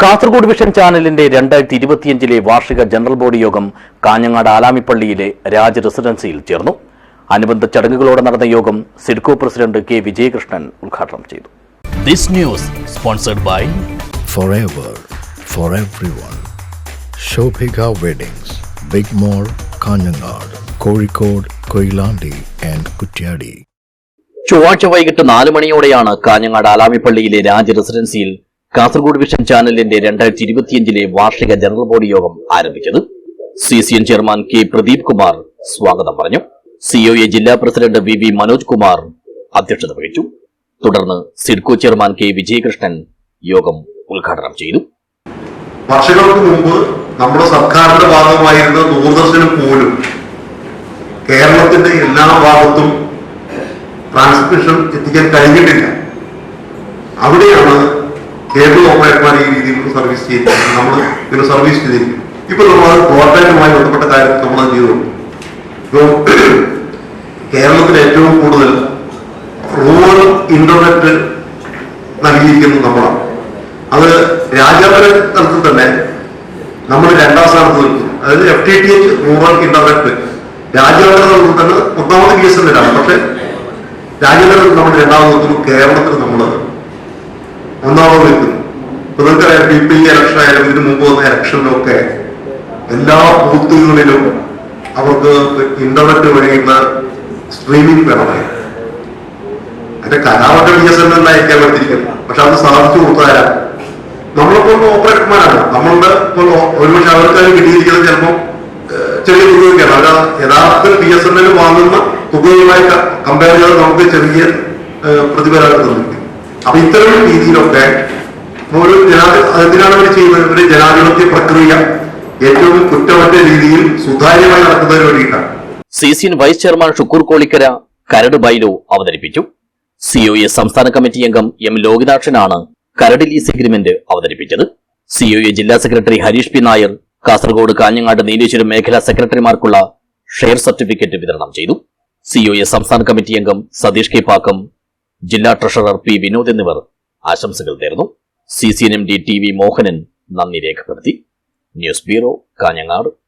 Kasaragod vision ചാനലിന്റെ രണ്ടായിരത്തി ഇരുപത്തിയഞ്ചിലെ വാർഷിക ജനറൽ ബോഡി യോഗം കാഞ്ഞങ്ങാട് ആലാമിപ്പള്ളിയിലെ രാജ റെസിഡൻസിയിൽ ചേർന്നു അനുബന്ധ ചടങ്ങുകളോടെ നടന്ന യോഗം സിഡ്കോ പ്രസിഡന്റ് കെ വിജയകൃഷ്ണൻ ഉദ്ഘാടനം ചെയ്തു This news sponsored by forever for everyone. Shobhika Weddings, Big Mall, Kanyanad, Kozhikode, Koilandi and Kutyadi. ചൊവ്വാഴ്ച വൈകിട്ട് നാല് മണിയോടെയാണ് കാഞ്ഞങ്ങാട് ആലാമിപ്പള്ളിയിലെ രാജ റെസിഡൻസിയിൽ കാസർഗോഡ് വിഷൻ ചാനലിന്റെ രണ്ടായിരത്തി ഇരുപത്തിയഞ്ചിലെ വാർഷിക ജനറൽ ബോഡി യോഗം ആരംഭിച്ചത് C C N chairman K Pradeep Kumar സ്വാഗതം പറഞ്ഞു. സിഒഎ ജില്ലാ president V V Manoj Kumar അധ്യക്ഷത വഹിച്ചു. തുടർന്ന് സിഡ്കോ ചെയർമാൻ കെ വിജയകൃഷ്ണൻ യോഗം ഉദ്ഘാടനം ചെയ്തു. വർഷങ്ങൾക്ക് മുമ്പ് നമ്മുടെ സർക്കാരിന്റെ ഭാഗമായിരുന്ന ദൂരദർശനം പോലും കേരളത്തിന്റെ എല്ലാ ഭാഗത്തും ട്രാൻസ്മിഷൻ എത്തിക്കാൻ കഴിഞ്ഞിട്ടില്ല. അവിടെയാണ് കേബിൾ ഓപ്പറേറ്റർമാർ ഈ രീതിയിൽ സർവീസ് ചെയ്തിരിക്കും നമ്മൾ ഇതിന് സർവീസ് ചെയ്തിരിക്കും ഇപ്പൊ നമ്മൾ ബ്രോഡ്ബാൻഡുമായി ബന്ധപ്പെട്ട കാര്യത്തിൽ നമ്മൾ ചെയ്തു? കേരളത്തിൽ ഏറ്റവും കൂടുതൽ റൂറൽ ഇന്റർനെറ്റ് നൽകിയിരിക്കുന്നത് നമ്മളാണ്. അത് രാജ്യാന്തര തലത്തിൽ തന്നെ നമ്മൾ രണ്ടാം സ്ഥാനത്ത് നിൽക്കുന്നു. അതായത് F T T H rural internet രാജ്യാന്തര തലത്തിൽ തന്നെ ഒന്നാമത് ബി എസ് എൻ എല്ലാണ് പക്ഷെ രാജ്യാന്തര നമ്മൾ രണ്ടാമത് നിൽക്കുന്നു. കേരളത്തിൽ നമ്മൾ ഒന്നാമത് നിൽക്കുന്നു ഇപ്പൊ നിങ്ങൾക്കറിയാം പി ആയാലും ഇതിനു മുമ്പ് വന്ന ഇലക്ഷനിലൊക്കെ എല്ലാ ബൂത്തുകളിലും അവർക്ക് ഇന്റർനെറ്റ് വഴിയുള്ള സ്ട്രീമിംഗ് വേണമായി അതിന്റെ കലാപത്തെ എൽ അയക്കാൻ പറ്റിയിരിക്കുന്നത് പക്ഷെ അത് സാധിച്ചു കൊടുത്താരാ നമ്മളിപ്പോൾ ഓപ്പറേറ്റർമാരാണ് നമ്മളുടെ ഇപ്പോൾ ഒരുപക്ഷെ അവർക്ക് അത് കിട്ടിയിരിക്കുന്നത് ചിലപ്പോൾ ഏഹ്, ചെറിയ തുകയൊക്കെയാണ്. അവർ യഥാർത്ഥത്തിൽ ബി എസ് എൻ എൽ വാങ്ങുന്ന തുകയുമായി കമ്പയർ ചെയ്ത് നമുക്ക് ചെറിയ പ്രതിഫലം തന്നിരിക്കും. അപ്പൊ ഇത്തരം രീതിയിലൊക്കെ ഒരു ജനാധി എന്തിനാണ് അവർ ചെയ്യുന്നത്? ഒരു ജനാധിപത്യ പ്രക്രിയ ഏറ്റവും കുറ്റമറ്റ രീതിയിൽ സുതാര്യമായി നടക്കുന്നതിന് വേണ്ടിയിട്ടാണ്. C C vice chairman Shukoor Kolikkara കരട് ബൈലോ അവതരിപ്പിച്ചു. സി ഒ സിഒഎ സംസ്ഥാന കമ്മിറ്റി അംഗം എം ലോകിതാക്ഷനാണ് കരട് ലീസ് എഗ്രിമെന്റ് അവതരിപ്പിച്ചത്. സി ഒ എ ജില്ലാ സെക്രട്ടറി ഹരീഷ് പി നായർ കാസർഗോഡ് കാഞ്ഞങ്ങാട് നീലേശ്വരം മേഖലാ സെക്രട്ടറിമാർക്കുള്ള ഷെയർ സർട്ടിഫിക്കറ്റ് വിതരണം ചെയ്തു. സി ഒ സിഒഎ സംസ്ഥാന കമ്മിറ്റി അംഗം സതീഷ് കെ. പാക്കം ജില്ലാ ട്രഷറർ പി വിനോദ് എന്നിവർ ആശംസകൾ നേർന്നു. C C N M D T V Mohanan നന്ദി രേഖപ്പെടുത്തി. News bureau Kanhangad.